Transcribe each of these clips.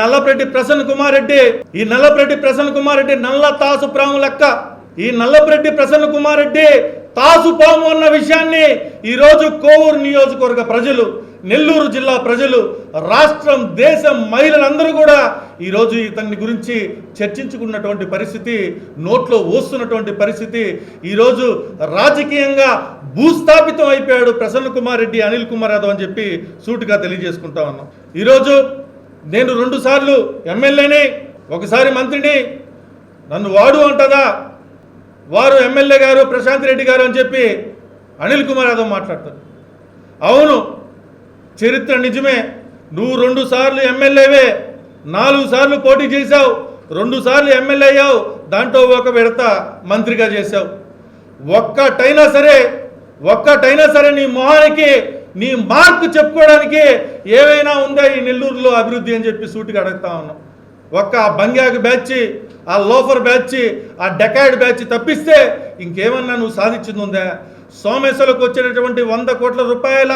నల్లపరెడ్డి ప్రసన్న కుమార్ రెడ్డి. ఈ నల్లపరెడ్డి ప్రసన్న కుమార్ రెడ్డి నల్ల తాసు ప్రాము లెక్క. ఈ నల్లపరెడ్డి ప్రసన్న కుమార్ రెడ్డి తాసు పాము అన్న విషయాన్ని ఈరోజు కోవూరు నియోజకవర్గ ప్రజలు నెల్లూరు జిల్లా ప్రజలు రాష్ట్రం దేశం మహిళలందరూ కూడా ఈరోజు ఇతన్ని గురించి చర్చించుకున్నటువంటి పరిస్థితి నోట్లో ఓస్తున్నటువంటి పరిస్థితి. ఈరోజు రాజకీయంగా భూస్థాపితం అయిపోయాడు ప్రసన్న కుమార్ రెడ్డి అనిల్ కుమార్ యాదవ్ అని చెప్పి సూటిగా తెలియజేసుకుంటా ఉన్నాం. ఈరోజు నేను రెండు సార్లు ఎమ్మెల్యేని ఒకసారి మంత్రిని. నన్ను వాడు అంటదా? వారు ఎమ్మెల్యే గారు ప్రశాంత్ రెడ్డి గారు అని చెప్పి అనిల్ కుమార్ యాదవ్ మాట్లాడతారు. అవును చరిత్ర నిజమే. నువ్వు రెండు సార్లు ఎమ్మెల్యేవే నాలుగు సార్లు పోటీ చేశావు రెండు సార్లు ఎమ్మెల్యే అయ్యావు దాంట్లో ఒక విడత మంత్రిగా చేశావు. ఒక్కటైనా సరే ఒక్కటైనా సరే నీ మొహానికి నీ మార్కు చెప్పుకోవడానికి ఏవైనా ఉందా ఈ నెల్లూరులో అభివృద్ధి అని చెప్పి సూటిగా అడుగుతా ఉన్నాం. ఒక్క ఆ బంగాకు బ్యాచ్ ఆ లోఫర్ బ్యాచ్ ఆ డెకాయిడ్ బ్యాచ్ తప్పిస్తే ఇంకేమన్నా నువ్వు సాధించింది ఉందా? సోమేశ్వరకు వచ్చేటటువంటి వంద కోట్ల రూపాయల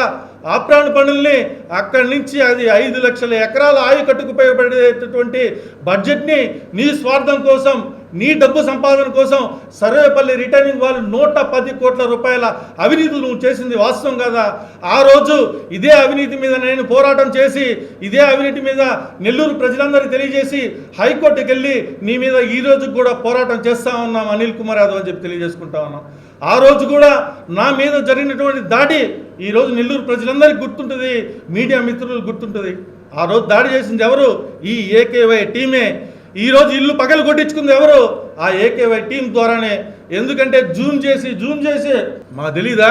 ఆప్రాణ పనుల్ని అక్కడి నుంచి అది ఐదు లక్షల ఎకరాల ఆయకట్టుకు ఉపయోగపడేటటువంటి బడ్జెట్ని నీ స్వార్థం కోసం నీ డబ్బు సంపాదన కోసం సర్వేపల్లి రిటర్నింగ్ వాళ్ళు నూట పది కోట్ల రూపాయల అవినీతి నువ్వు చేసింది వాస్తవం కదా? ఆ రోజు ఇదే అవినీతి మీద నేను పోరాటం చేసి ఇదే అవినీతి మీద నెల్లూరు ప్రజలందరికీ తెలియజేసి హైకోర్టుకి వెళ్ళి నీ మీద ఈ రోజు కూడా పోరాటం చేస్తా ఉన్నాం అనిల్ కుమార్ యాదవ్ అని చెప్పి తెలియజేసుకుంటా ఉన్నాం. ఆ రోజు కూడా నా మీద జరిగినటువంటి దాడి ఈ రోజు నెల్లూరు ప్రజలందరికీ గుర్తుంటుంది మీడియా మిత్రులు గుర్తుంటుంది. ఆ రోజు దాడి చేసింది ఎవరు? ఈ ఏకేవై టీమే. ఈ రోజు ఇల్లు పగలు కొట్టించుకుంది ఎవరు? ఆ ఏకేవై టీం ద్వారానే. ఎందుకంటే జూమ్ చేసి జూమ్ చేసి మాకు తెలీదా?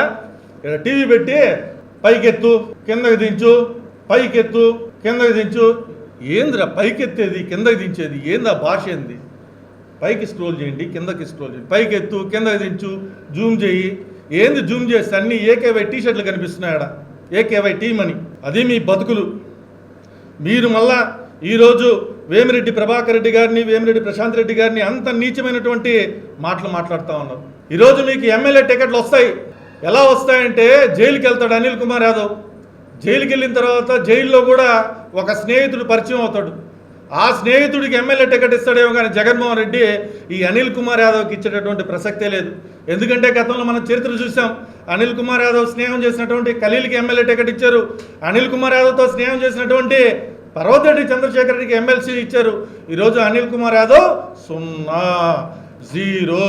ఇక్కడ టీవీ పెట్టి పైకెత్తు కిందకి దించు పైకెత్తు కిందకి దించు. ఏందిరా పైకెత్తేది కిందకి దించేది? ఏందా భాష ఏంది? పైకి స్క్రోల్ చేయండి కిందకి స్క్రోల్ చేయండి. పైకి ఎత్తు కిందకి దించు జూమ్ చేయి. ఏంది జూమ్ చేస్తే అన్ని ఏకేవై టీ షర్ట్లు కనిపిస్తున్నాయి ఆడ. ఏకేవై టీం అని. అది మీ బతుకులు. మీరు మళ్ళా ఈరోజు వేమిరెడ్డి ప్రభాకర్ రెడ్డి గారిని వేమిరెడ్డి ప్రశాంత్ రెడ్డి గారిని అంత నీచమైనటువంటి మాటలు మాట్లాడుతూ ఉన్నారు. ఈరోజు మీకు ఎమ్మెల్యే టికెట్లు వస్తాయి. ఎలా వస్తాయంటే జైలుకి వెళ్తాడు అనిల్ కుమార్ యాదవ్. జైలుకి వెళ్ళిన తర్వాత జైల్లో కూడా ఒక స్నేహితుడు పరిచయం అవుతాడు. ఆ స్నేహితుడికి ఎమ్మెల్యే టికెట్ ఇస్తాడేమో కానీ జగన్మోహన్ రెడ్డి ఈ అనిల్ కుమార్ యాదవ్కి ఇచ్చేటటువంటి ప్రసక్తే లేదు. ఎందుకంటే గతంలో మనం చరిత్ర చూసాం అనిల్ కుమార్ యాదవ్ స్నేహం చేసినటువంటి ఖలీల్కి ఎమ్మెల్యే టికెట్ ఇచ్చారు. అనిల్ కుమార్ యాదవ్తో స్నేహం చేసినటువంటి పర్వతరెడ్డి చంద్రశేఖర్ రెడ్డికి ఎమ్మెల్సీ ఇచ్చారు. ఈరోజు అనిల్ కుమార్ యాదవ్ సున్నా జీరో.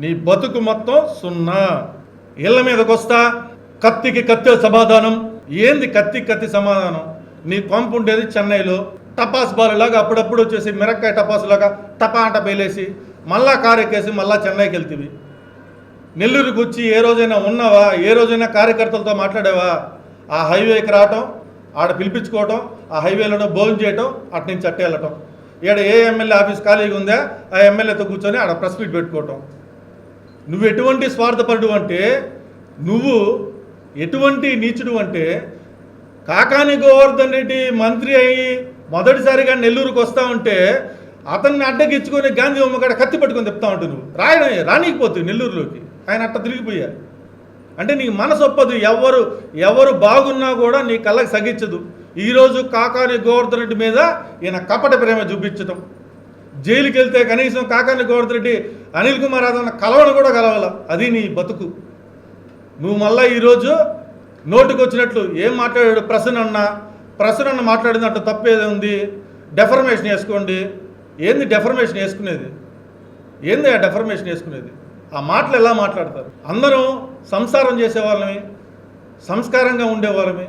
నీ బతుకు మొత్తం సున్నా. ఇళ్ళ మీదకి వస్తా. కత్తికి కత్తి సమాధానం. ఏంది కత్తి కత్తి సమాధానం? నీ పంపు ఉండేది చెన్నైలో. టపాస్ బాలులాగా అప్పుడప్పుడు వచ్చేసి మిరక్కాయ టపాస్ లాగా టపా అంట పేలేసి మళ్ళా కారెక్కేసి మళ్ళా చెన్నైకి వెళ్తివి. నెల్లూరుకు వచ్చి ఏ రోజైనా ఉన్నావా? ఏ రోజైనా కార్యకర్తలతో మాట్లాడావా? ఆ హైవేకి రావటం ఆడ పిలిపించుకోవటం ఆ హైవేలోనే భోజనం చేయటం అటు నుంచి అట్టే వెళ్ళటం. ఈడ ఏ ఎమ్మెల్యే ఆఫీస్ ఖాళీగా ఉందా ఆ ఎమ్మెల్యేతో కూర్చొని ఆడ ప్రెస్ మీట్ పెట్టుకోవటం. నువ్వు ఎటువంటి స్వార్థపరుడు అంటే నువ్వు ఎటువంటి నీచుడు అంటే కాకాని గోవర్ధన్ రెడ్డి మంత్రి అయ్యి మొదటిసారిగా నెల్లూరుకు వస్తా ఉంటే అతన్ని అడ్డగిచ్చుకొని గాంధీ ఉమ్మగడ కత్తి పట్టుకొని చెప్తా ఉంటు నువ్వు. రాయడం రానికపోతుంది నెల్లూరులోకి. ఆయన అట్ట తిరిగిపోయారు అంటే నీకు మనసు ఒప్పదు ఎవరు ఎవరు బాగున్నా కూడా నీ కళ్ళకి సగించదు ఈరోజు కాకాని గోవర్ధన్ రెడ్డి మీద ఈయన కపట ప్రేమ చూపించటం. జైలుకి వెళ్తే కనీసం కాకాని గోవర్ధన్ రెడ్డి అనిల్ కుమార్ యాదవ్న కలవను కూడా కలవాల. అది నీ బతుకు. నువ్వు మళ్ళీ ఈరోజు నోటుకు వచ్చినట్లు ఏం మాట్లాడాడు ప్రసన్న అన్న ప్రసన్న అన్న మాట్లాడినట్టు తప్పేది ఉంది. డెఫర్మేషన్ వేసుకోండి. ఏంది డెఫర్మేషన్ వేసుకునేది? ఏంది ఆ డెఫర్మేషన్ వేసుకునేది? ఆ మాటలు ఎలా మాట్లాడతారు? అందరం సంసారం చేసే వాళ్ళమే సంస్కారంగా ఉండేవాళ్ళమే.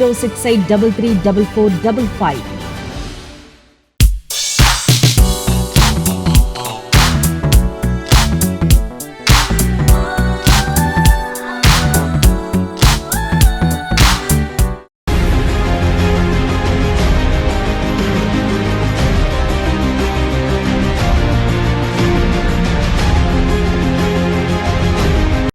zero six eight double three double four double five